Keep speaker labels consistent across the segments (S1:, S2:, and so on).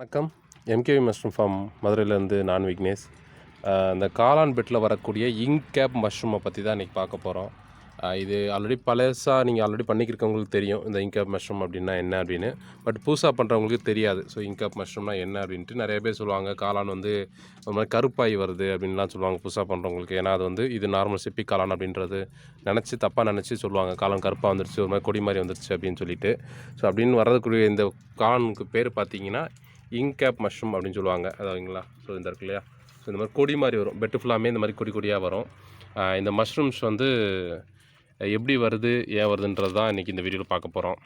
S1: வணக்கம். MKV mushroom form மதுரையிலேருந்து நான் விக்னேஷ். இந்த காளான் பெட்டில் வரக்கூடிய இங்க் கேப் மஷ்ரூமை பற்றி தான் இன்றைக்கி பார்க்க போகிறோம் இது ஆல்ரெடி பழசாக நீங்கள் ஆல்ரெடி பண்ணிக்கிறவங்களுக்கு தெரியும் இந்த இங்க் மஷ்ரூம் அப்படின்னா என்ன அப்படின்னு. பட் புதுசாக பண்ணுறவங்களுக்கு தெரியாது. ஸோ இங்க் மஷ்ரூம்னா என்ன அப்படின்ட்டு நிறைய பேர் சொல்லுவாங்க. காளான் வந்து ஒரு மாதிரி கருப்பாய் வருது அப்படின்லாம் சொல்லுவாங்க புதுசாக பண்ணுறவங்களுக்கு ஏன்னா அது வந்து இது நார்மல் சிப்பி காளான் அப்படின்றது. நினச்சி தப்பாக நினச்சி சொல்லுவாங்க. காளான் கருப்பாக வந்துருச்சு ஒரு மாதிரி கொடி மாதிரி வந்துருச்சு அப்படின்னு சொல்லிட்டு. ஸோ அப்படின்னு வரதுக்குரிய இந்த காளானுக்கு பேர் பார்த்தீங்கன்னா இன்கேப் மஷ்ரூம் அப்படின்னு சொல்லுவாங்க. அதாவதுங்களா ஸோ இந்த இருக்கு இல்லையா? ஸோ இந்த மாதிரி கொடி மாதிரி வரும். பெட்டு ஃபுல்லாமே இந்த மாதிரி கொடி கொடியாக வரும். இந்த மஷ்ரூம்ஸ் வந்து எப்படி வருது ஏன் வருதுன்றது தான் இன்றைக்கி இந்த வீடியோவில் பார்க்க போகிறோம்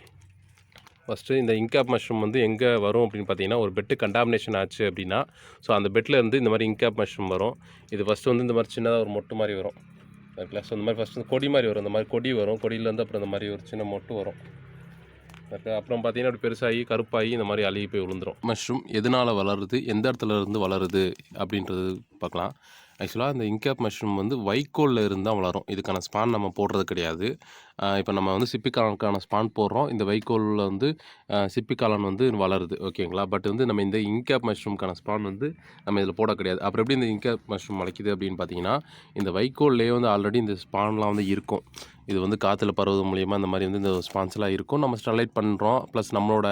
S1: ஃபஸ்ட்டு இந்த இன்கேப் மஷ்ரூம் வந்து எங்கே வரும் அப்படின்னு பார்த்தீங்கன்னா ஒரு பெட்டு கண்டாமினேஷன் ஆச்சு அப்படின்னா ஸோ அந்த பெட்டில் இருந்து இந்த மாதிரி இன்காப் மஷ்ரூம் வரும். இது ஃபஸ்ட்டு வந்து இந்த மாதிரி சின்னதாக ஒரு மொட்டு மாதிரி வரும். இருக்குல்ல ஸோ இந்த மாதிரி ஃபஸ்ட்டு கொடி மாதிரி வரும். இந்த மாதிரி கொடி வரும். கொடியிலேருந்து அப்புறம் இந்த மாதிரி ஒரு சின்ன மொட்டு வரும். Uh, அப்புறம் பார்த்தீங்கன்னா அப்படி பெருசாகி கருப்பாகி இந்த மாதிரி அழுகி போய் விழுந்துரும். மஷ்ரூம் எதனால் வளருது எந்த இடத்துல இருந்து வளருது அப்படின்றது பார்க்கலாம். ஆக்சுவலாக இந்த இன்கேப் மஷ்ரூம் வந்து வைக்கோலில் இருந்து தான் வளரும். இதுக்கான ஸ்பான் நம்ம போடுறது கிடையாது. இப்போ நம்ம வந்து சிப்பிக்காலனுக்கான ஸ்பான் போடுறோம். இந்த வைக்கோலில் வந்து சிப்பிக்காலன் வந்து வளருது. ஓகேங்களா பட் வந்து நம்ம இந்த இன்கேப் மஷ்ரூம்க்கான ஸ்பான் வந்து நம்ம இதில் போட கிடையாது. அப்புறம் எப்படி இந்த இன்கேப் மஷ்ரூம் முளைக்குது அப்படின்னு பார்த்தீங்கன்னா இந்த வைக்கோல்லே வந்து ஆல்ரெடி இந்த ஸ்பான்லாம் வந்து இருக்கும். இது வந்து காற்றுல பரவது மூலியமாக இந்த மாதிரி வந்து இந்த ஸ்பான்ஸ்லாம் இருக்கும். நம்ம ஸ்டெர்லைட் பண்ணுறோம் ப்ளஸ் நம்மளோட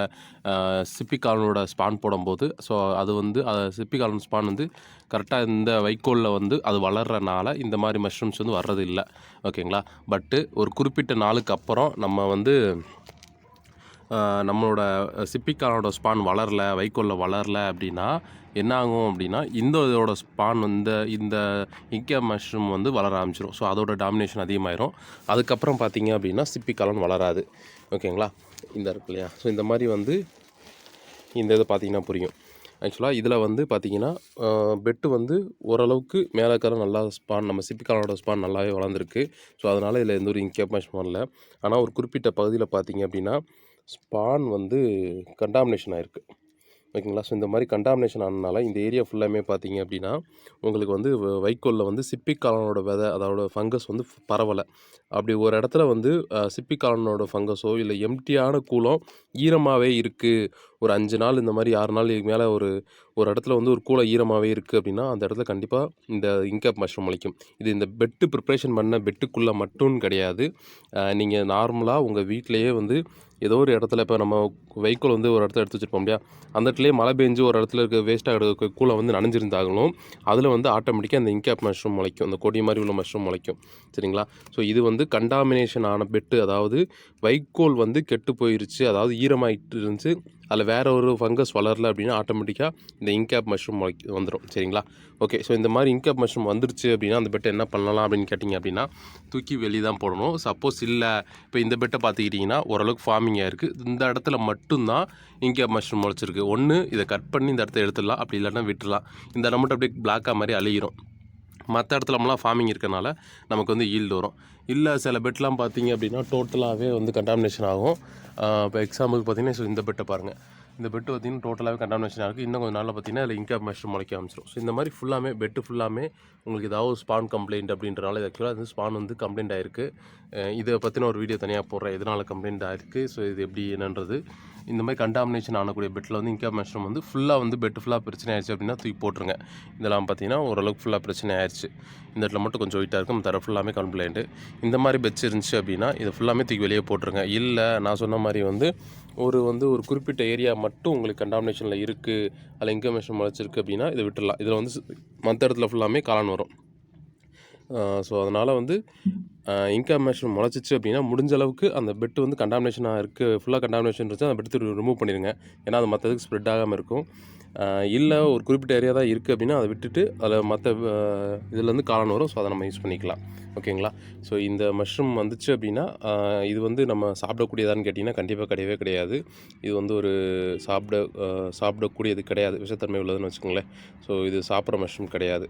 S1: சிப்பிக்காலனோட ஸ்பான் போடும்போது ஸோ அது வந்து சிப்பிக்காலன் ஸ்பான் வந்து கரெக்டாக இந்த வைக்கோலில் வந்து அது வளர்றனால இந்த மாதிரி மஷ்ரூம்ஸ் வந்து வர்றது இல்லை ஓகேங்களா? பட்டு ஒரு குறிப்பிட்ட நாளுக்கு அப்புறம் நம்ம வந்து நம்மளோட சிப்பிக்காலனோட ஸ்பான் வளரல வைக்கோலில் வளரல அப்படின்னா என்ன ஆகும் அப்படின்னா இந்த இதோட ஸ்பான் இந்த இந்த இக்கே மஷ்ரூம் வந்து வளர ஆரம்பிச்சிடும் ஸோ அதோட டாமினேஷன் அதிகமாயிரும். அதுக்கப்புறம் பார்த்தீங்க அப்படின்னா சிப்பிக்காலன் வளராது. ஓகேங்களா? இந்த இருக்கு இல்லையா? ஸோ இந்த மாதிரி வந்து இந்த இது பார்த்திங்கன்னா புரியும். ஆக்சுவலாக இதில் வந்து பார்த்தீங்கன்னா பெட்டு வந்து ஓரளவுக்கு மேலே நல்லா ஸ்பான் நம்ம சிப்பிக்காலனோட ஸ்பான் நல்லாவே வளர்ந்துருக்கு. ஸோ அதனால் இதில் எந்த ஒரு இன்கேப்மேஷன் வரல ஆனால் ஒரு குறிப்பிட்ட பகுதியில் பார்த்தீங்க அப்படின்னா ஸ்பான் வந்து கண்டாமினேஷன் ஆகிருக்கு ஓகேங்களா? ஸோ இந்த மாதிரி கண்டாமினேஷன் ஆனதுனால இந்த ஏரியா ஃபுல்லாமே பார்த்தீங்க அப்படின்னா உங்களுக்கு வந்து வ- வைக்கோலில் வந்து சிப்பிக்காலனோட விதை அதோட ஃபங்கஸ் வந்து பரவலை. அப்படி ஒரு இடத்துல வந்து சிப்பிக்காலனோட ஃபங்கஸோ இல்லை எம்டியான கூலம் ஈரமாகவே இருக்குது ஒரு அஞ்சு நாள் இந்த மாதிரி ஆறு நாள் இதுக்கு மேலே ஒரு ஒரு இடத்துல வந்து ஒரு கூலை ஈரமாகவே இருக்குது அப்படின்னா அந்த இடத்துல கண்டிப்பாக இந்த இன்கேப் மஷ்ரூம் முளைக்கும் இது இந்த பெட்டு ப்ரிப்ரேஷன் பண்ண பெட்டுக்குள்ளே மட்டும் கிடையாது. நீங்கள் நார்மலாக உங்கள் வீட்டிலையே வந்து ஏதோ ஒரு இடத்துல இப்போ நம்ம வைக்கோல் வந்து ஒரு இடத்துல எடுத்து வச்சுருப்போம் இல்லையா? அந்த இடத்துலேயே மழை பெஞ்சு ஒரு இடத்துல இருக்க வேஸ்ட்டாக இருக்க கூலை வந்து நனைஞ்சிருந்தாலும் அதில் வந்து ஆட்டோமேட்டிக்காக அந்த இன்கேப் மஷ்ரூம் முளைக்கும் அந்த கொடி மாதிரி உள்ள மஷ்ரூம் முளைக்கும் சரிங்களா? ஸோ இது வந்து கண்டாமினேஷன் ஆன பெட்டு அதாவது வைக்கோல் வந்து கெட்டு போயிருச்சு அதாவது ஈரமாயிட்டு இருந்துச்சு. அதில் வேறு ஒரு ஃபங்கஸ் வளரல அப்படின்னா ஆட்டோமேட்டிக்காக இந்த இன்கேப் மஷ்ரூம் முளைக்கு வந்துடும் சரிங்களா? ஓகே ஸோ இந்த மாதிரி இன்கேப் மஷ்ரூம் வந்துருச்சு அப்படின்னா அந்த பெட்டை என்ன பண்ணலாம் அப்படின்னு கேட்டிங்க அப்படின்னா தூக்கி வெளியே தான் போடணும். சப்போஸ் இல்லை இப்போ இந்த பெட்டை பார்த்துக்கிட்டிங்கன்னா ஓரளவுக்கு ஃபார்மிங்காக இருக்குது இந்த இடத்துல மட்டும்தான் இன்கேப் மஷ்ரூம் முளைச்சிருக்கு. ஒன்று இதை கட் பண்ணி இந்த இடத்த எடுத்துடலாம். அப்படி இல்லைன்னா விட்டுடலாம். இந்த இடம் மட்டும் அப்படியே பிளாக்காக மாதிரி அழியிரும் மற்ற இடத்துலலாம் ஃபார்மிங் இருக்கனால நமக்கு வந்து ஈல்டு வரும். இல்லை சில பெட்லாம் பார்த்தீங்க அப்படின்னா டோட்டலாகவே வந்து கண்டாமினேஷன் ஆகும். இப்போ எக்ஸாம்பிள் பார்த்தீங்கன்னா இந்த பெட்டை பாருங்கள் இந்த பெட்டு பார்த்தீங்கன்னா டோட்டலாகவே கண்டாமினேஷன் இருக்குது இன்னும் கொஞ்சம் நாளில் பார்த்தீங்கன்னா அதில் இன்கேப் மஷ்ரூம் முளைக்க ஆரம்பிச்சிடும் ஸோ இந்த மாதிரி ஃபுல்லாமே பெட்டு ஃபுல்லாமே உங்களுக்கு ஏதாவது ஸ்பான் கம்ப்ளைண்ட் அப்படின்றனால இது ஆக்சுவலாக வந்து ஸ்பான் வந்து கம்ப்ளைண்ட் ஆயிருக்கு. இதை பற்றின ஒரு வீடியோ தனியாக போடுறேன். எதனால் கம்ப்ளைண்ட் ஆயிருக்கு? ஸோ இது எப்படி என்னன்றது. இந்த மாதிரி கண்டாமினேஷன் ஆனக்கூடிய பெட்டில் வந்து இன்கேப் மஷ்ரூம் வந்து ஃபுல்லாக வந்து பெட்டு ஃபுல்லாக பிரச்சனை ஆயிடுச்சு அப்படின்னா தூக்கி போட்டுருங்க. இதெல்லாம் பார்த்தீங்கன்னா ஓரளவுக்கு ஃபுல்லாக பிரச்சனை ஆயிடுச்சு. இந்த இடத்துல மட்டும் கொஞ்சம் ஒயிட்டாக இருக்கும். தர ஃபுல்லாமே கம்ப்ளைண்ட்டு இந்த மாதிரி பெட்ஸ் இருந்துச்சு அப்படின்னா இதை ஃபுல்லாமே தூக்கி வெளியே போட்டுருங்க. இல்லை நான் சொன்ன மாதிரி வந்து ஒரு வந்து ஒரு குறிப்பிட்ட ஏரியா மட்டும் உங்களுக்கு கண்டாமினேஷனில் இருக்குது அதில் இன்கமேஷன் முளைச்சிருக்கு அப்படின்னா இதை விட்டுடலாம். இதில் வந்து மற்ற இடத்துல ஃபுல்லாமே காளான் வரும். ஸோ அதனால் வந்து இன்கமேஷன் முளைச்சிச்சு அப்படின்னா முடிஞ்ச அளவுக்கு அந்த பெட்டு வந்து கண்டாமினேஷனாக இருக்குது ஃபுல்லாக கண்டாமினேஷன் இருந்துச்சு அந்த பெட்டு ரிமூவ் பண்ணிடுங்க. ஏன்னா அது மற்றதுக்கு ஸ்ப்ரெட் ஆகாமல் இருக்கும். இல்லை ஒரு குறிப்பிட்ட ஏரியா தான் இருக்குது அப்படின்னா அதை விட்டுட்டு அதில் மற்ற இதுலேருந்து காளான் வரும். ஸோ அதை நம்ம யூஸ் பண்ணிக்கலாம். ஓகேங்களா? ஸோ இந்த மஷ்ரூம் வந்துச்சு அப்படின்னா இது வந்து நம்ம சாப்பிடக்கூடியதான்னு கேட்டிங்கன்னா கண்டிப்பாக கிடையவே கிடையாது. இது வந்து ஒரு சாப்பிட சாப்பிடக்கூடியது கிடையாது. விஷத்தன்மை உள்ளதுன்னு வச்சுக்கோங்களேன். ஸோ இது சாப்பிட்ற மஷ்ரூம் கிடையாது.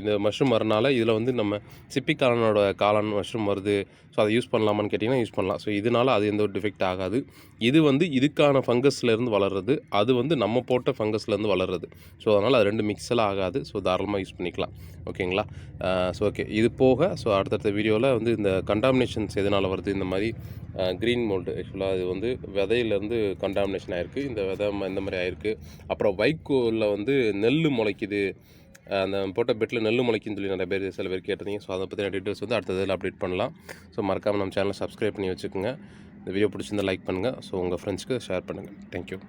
S1: இந்த மஷ்ரூம் வரனால இதில் வந்து நம்ம சிப்பி காளானோட காளான் மஷ்ரூம் வருது. ஸோ அதை யூஸ் பண்ணலாமான்னு கேட்டிங்கன்னா யூஸ் பண்ணலாம். ஸோ இதனால் அது எந்த ஒரு டிஃபெக்ட் ஆகாது. இது வந்து இதுக்கான ஃபங்கஸ்லேருந்து வளர்றது. அது வந்து நம்ம போட்ட ஃபங்கஸ்லேருந்து வளர்றது. ஸோ அதனால் அது ரெண்டு மிக்ஸெல்லாம் ஆகாது. ஸோ தாராளமாக யூஸ் பண்ணிக்கலாம். ஓகேங்களா? ஸோ ஓகே இது போக ஸோ அடுத்த அடுத்தடுத்த வீடியோவில் வந்து இந்த கண்டாமினேஷன்ஸ் எதனால் வருது இந்த மாதிரி க்ரீன் மோல்டு ஆக்சுவலாக அது வந்து விதையிலேருந்து கண்டாமினேஷன் ஆகிருக்கு இந்த விதை இந்த மாதிரி ஆயிருக்கு. அப்புறம் வைக்கோலில் வந்து நெல் முளைக்குது. அந்த போட்ட பெட்டில் நெல் முளைக்குன்னு சொல்லி நிறைய பேர் சில பேர் கேட்டிருந்தீங்க. ஸோ அதை பற்றின டீட்டெயில்ஸ் வந்து அடுத்த இதில் அப்டேட் பண்ணலாம். ஸோ மறக்காமல் நம்ம சேனலை சப்ஸ்கிரைப் பண்ணி வச்சுக்கோங்க. இந்த வீடியோ பிடிச்சிருந்தா லைக் பண்ணுங்கள் ஸோ உங்கள் ஃப்ரெண்ட்ஸ்க்கு ஷேர் பண்ணுங்கள் தேங்க்யூ